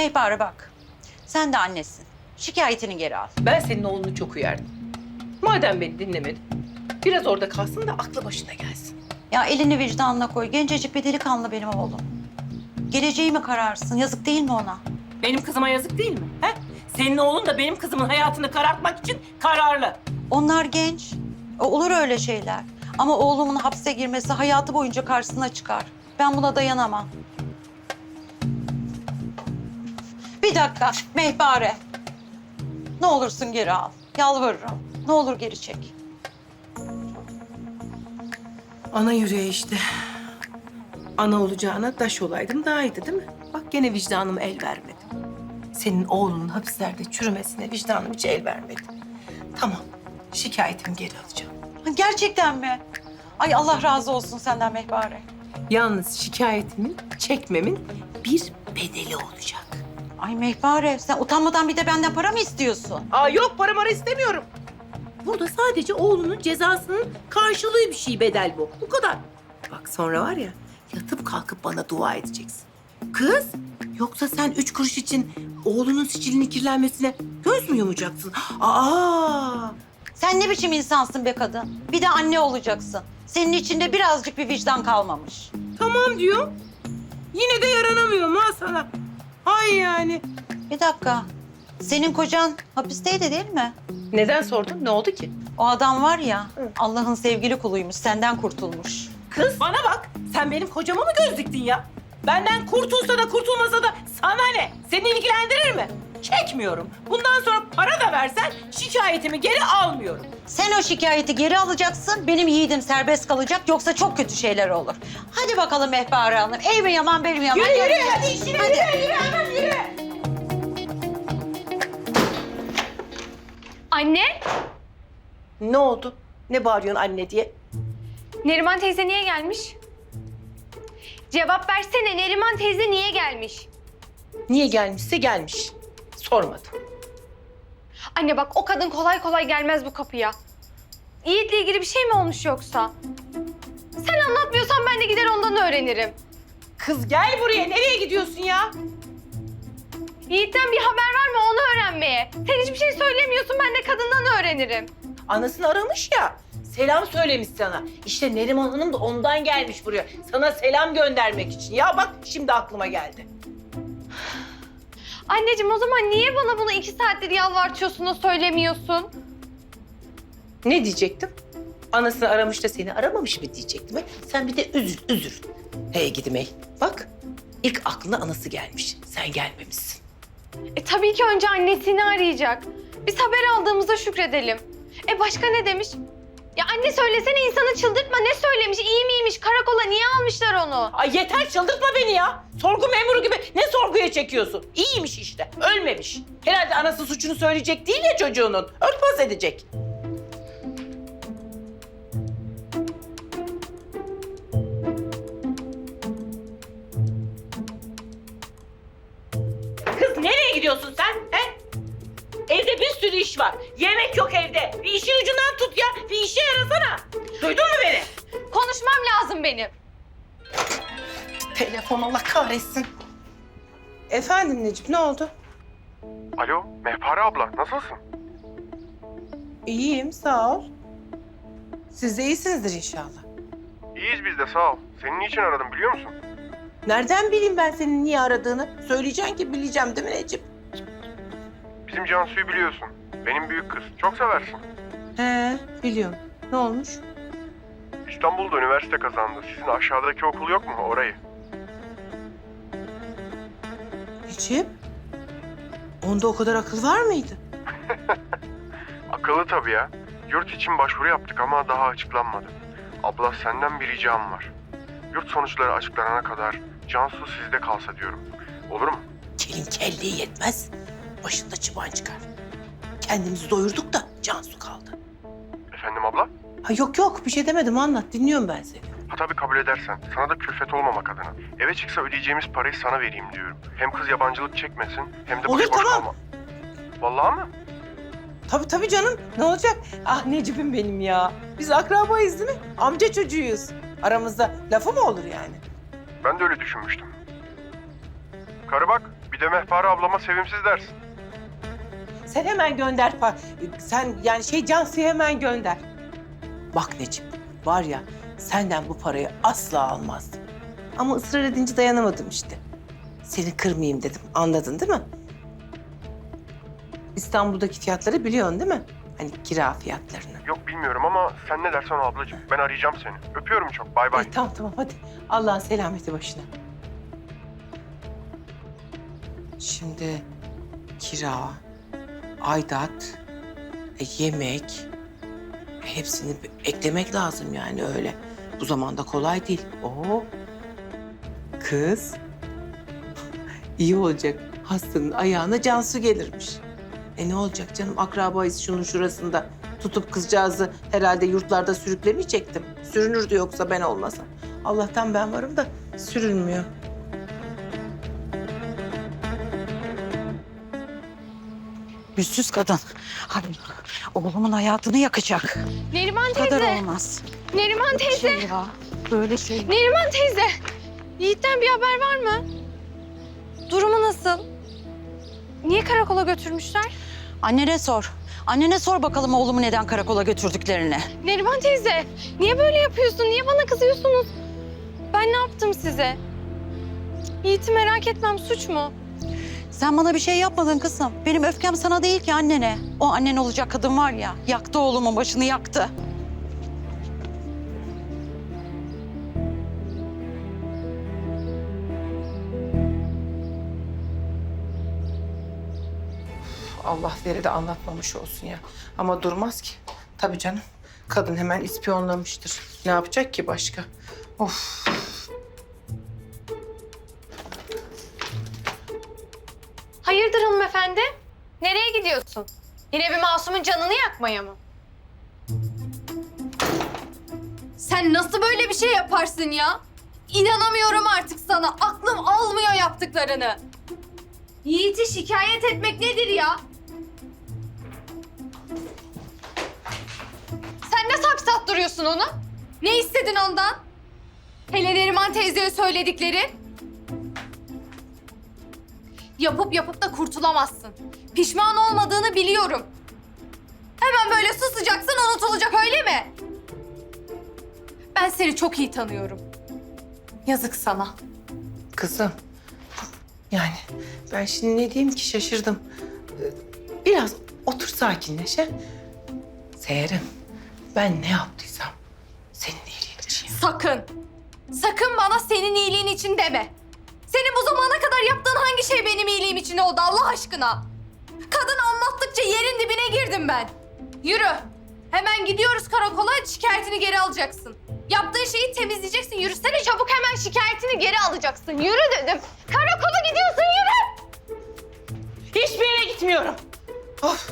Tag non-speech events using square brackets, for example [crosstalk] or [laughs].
Mehpare bak. Sen de annesin. Şikayetini geri al. Ben senin oğlunu çok uyardım. Madem beni dinlemedin, biraz orada kalsın da aklı başına gelsin. Ya elini vicdanına koy. Gencecik bir delikanlı benim oğlum. Geleceği mi kararsın? Yazık değil mi ona? Benim kızıma yazık değil mi? He? Senin oğlun da benim kızımın hayatını karartmak için kararlı. Onlar genç. O- Olur öyle şeyler. Ama oğlumun hapse girmesi hayatı boyunca karşısına çıkar. Ben buna dayanamam. Bir dakika Mehpare. Ne olursun geri al. Yalvarırım. Ne olur geri çek. Ana yüreği işte. Ana olacağına daş olaydım daha iyiydi değil mi? Bak gene vicdanım el vermedi. Senin oğlunun hapislerde çürümesine vicdanım hiç el vermedi. Tamam, şikayetimi geri alacağım. Gerçekten mi? Ay Allah razı olsun senden Mehpare. Yalnız şikayetimin, çekmemin bir bedeli olacak. Ay Mehpare sen utanmadan bir de benden para mı istiyorsun? Aa yok para mara istemiyorum. Burada sadece oğlunun cezasının karşılığı bir şey bedel bu. Bu kadar. Bak sonra var ya yatıp kalkıp bana dua edeceksin. Kız yoksa sen üç kuruş için oğlunun sicilinin kirlenmesine göz mü yumacaksın? Aa Sen ne biçim insansın be kadın? Bir de anne olacaksın. Senin içinde birazcık bir vicdan kalmamış. tamam diyor. Yine de yaranamıyorum ha sana. Hay yani. Bir dakika. Senin kocan hapisteydi değil mi? Neden sordun? Ne oldu ki? O adam var ya Allah'ın sevgili kuluymuş. Senden kurtulmuş. Kız bana bak. Sen benim kocama mı göz diktin ya? Benden kurtulsa da kurtulmasa da sana ne? Seni ilgilendirir mi? Çekmiyorum. Bundan sonra para da versen şikayetimi geri almıyorum. Sen o şikayeti geri alacaksın. Benim yiğidim serbest kalacak. Yoksa çok kötü şeyler olur. Hadi bakalım Mehpare Hanım. Ey mi yaman benim yaman. Yürü, yürü, hadi işine, Hadi. yürü, yürü, hemen yürü. Anne, Ne oldu? Ne bağırıyorsun anne diye? Neriman teyze niye gelmiş? Cevap versene Neriman teyze niye gelmiş? Niye gelmişse gelmiş. Sormadım. Anne bak o kadın kolay kolay gelmez bu kapıya. Yiğit'le ilgili bir şey mi olmuş yoksa? Sen anlatmıyorsan ben de gider ondan öğrenirim. Kız gel buraya. Nereye gidiyorsun ya? Yiğit'ten bir haber var mı onu öğrenmeye. Sen hiçbir şey söylemiyorsun ben de kadından öğrenirim. Anasını aramış ya. Selam söylemiş sana. İşte Neriman Hanım da ondan gelmiş buraya. Sana selam göndermek için. Ya bak şimdi aklıma geldi. Anneciğim o zaman niye bana bunu iki saattir yalvartıyorsun da söylemiyorsun? Ne diyecektim? Anasını aramış da seni aramamış mı diyecektim. he? Sen bir de üzül, üzül. Hey gidim hey. Bak ilk aklına anası gelmiş. Sen gelmemişsin. E tabii ki önce annesini arayacak. Biz haber aldığımızda şükredelim. E başka ne demiş? Ya anne söylesene insanı çıldırtma. Ne söylemiş? İyi miymiş? Karakola niye almışlar onu? Ay yeter çıldırtma beni ya. Sorgu memuru gibi ne sorguya çekiyorsun? İyiymiş işte, ölmemiş. Herhalde anası suçunu söyleyecek değil ya çocuğunun. Örtbas edecek. Kız nereye gidiyorsun sen? Evde bir sürü iş var. Yemek yok evde. Bir işin ucundan tut ya. Bir işe yarasana. Duydun mu beni? Konuşmam lazım benim. Telefon Allah kahretsin. Efendim Necip ne oldu? Alo, Mehpare abla, nasılsın? İyiyim sağ ol. Siz de iyisinizdir inşallah. İyiyiz biz de, sağ ol. Senin niçin aradım biliyor musun? Nereden bileyim ben senin niye aradığını? Söyleyeceksin ki bileceğim değil mi Necip? Bizim Cansu'yu biliyorsun. Benim büyük kız. Çok seversin. He biliyorum. Ne olmuş? İstanbul'da üniversite kazandı. Sizin aşağıdaki okul yok mu? Orayı. Necip? Onda o kadar akıl var mıydı? [laughs] Akıllı tabii ya. Yurt için başvuru yaptık ama daha açıklanmadı. Abla senden bir ricam var. Yurt sonuçları açıklanana kadar Cansu sizde kalsa diyorum. Olur mu? Kelin kelliği yetmez. Başında çıban çıkar. Kendimizi doyurduk da Cansu kaldı. Efendim abla? Ha yok yok bir şey demedim anlat dinliyorum ben seni. Ha tabii kabul edersen. Sana da külfet olmamak adına. Eve çıksa ödeyeceğimiz parayı sana vereyim diyorum. Hem kız yabancılık çekmesin hem de Olur, tamam. kalma. Vallahi mı? Tabii tabii canım. Ne olacak? Ah Necip'im benim ya. Biz akrabayız değil mi? Amca çocuğuyuz. Aramızda lafı mı olur yani? Ben de öyle düşünmüştüm. Karı bak, Bir de Mehpare ablama sevimsiz dersin. Sen hemen gönder. pa- Sen yani şey Cansu'yu hemen gönder. Bak Necip var ya senden bu parayı asla almazdım. Ama ısrar edince dayanamadım işte. Seni kırmayayım dedim. Anladın değil mi? İstanbul'daki fiyatları biliyorsun değil mi? Hani kira fiyatlarını. Yok bilmiyorum ama sen ne dersen o ablacığım. Ben arayacağım seni. Öpüyorum çok. Bay bay. E, tamam tamam hadi. Allah'ın selameti başına. Şimdi kira, aidat, e, yemek hepsini eklemek lazım yani öyle. Bu zamanda kolay değil. Oo. Kız. [laughs] iyi olacak. Hastanın ayağına Cansu gelirmiş. E ne olacak canım akrabayız şunun şurasında. Tutup kızcağızı herhalde yurtlarda sürüklemeyecektim. Sürünürdü yoksa ben olmasam. Allah'tan ben varım da sürünmüyor. Yüzsüz kadın. Hadi oğlumun hayatını yakacak. Neriman Bu kadar olmaz. Neriman teyze. Şey ya, böyle şey. Neriman teyze. Yiğit'ten bir haber var mı? Durumu nasıl? Niye karakola götürmüşler? Annene sor. Annene sor bakalım oğlumu neden karakola götürdüklerini. Neriman teyze, niye böyle yapıyorsun? Niye bana kızıyorsunuz? Ben ne yaptım size? Yiğit'i merak etmem suç mu? Sen bana bir şey yapmadın kızım. Benim öfkem sana değil ki annene. O annen olacak kadın var ya, yaktı oğlumun başını yaktı. Allah veri de anlatmamış olsun ya. Ama durmaz ki. Tabii canım. Kadın hemen ispiyonlamıştır. Ne yapacak ki başka? Of. Hayırdır hanımefendi? Nereye gidiyorsun? Yine bir masumun canını yakmaya mı? Sen nasıl böyle bir şey yaparsın ya? İnanamıyorum artık sana. Aklım almıyor yaptıklarını. Yiğit'i şikayet etmek nedir ya? Sen nasıl hapse attırıyorsun onu? Ne istedin ondan? Hele Neriman teyzeye söyledikleri. Yapıp yapıp da kurtulamazsın. Pişman olmadığını biliyorum. Hemen böyle susacaksın unutulacak öyle mi? Ben seni çok iyi tanıyorum. Yazık sana. Kızım. Yani ben şimdi ne diyeyim ki şaşırdım. Ee, Biraz otur sakinleş. Seher'im ben ne yaptıysam senin iyiliğin için. Sakın. Sakın bana senin iyiliğin için deme. Senin bu zamana kadar yaptığın hangi şey benim iyiliğim için oldu Allah aşkına? Kadın anlattıkça yerin dibine girdim ben. Yürü. Hemen gidiyoruz karakola şikayetini geri alacaksın. Yaptığın şeyi temizleyeceksin. Yürüsene çabuk hemen şikayetini geri alacaksın. Yürü dedim. Karakola gidiyorsun yürü. Hiçbir yere gitmiyorum. Of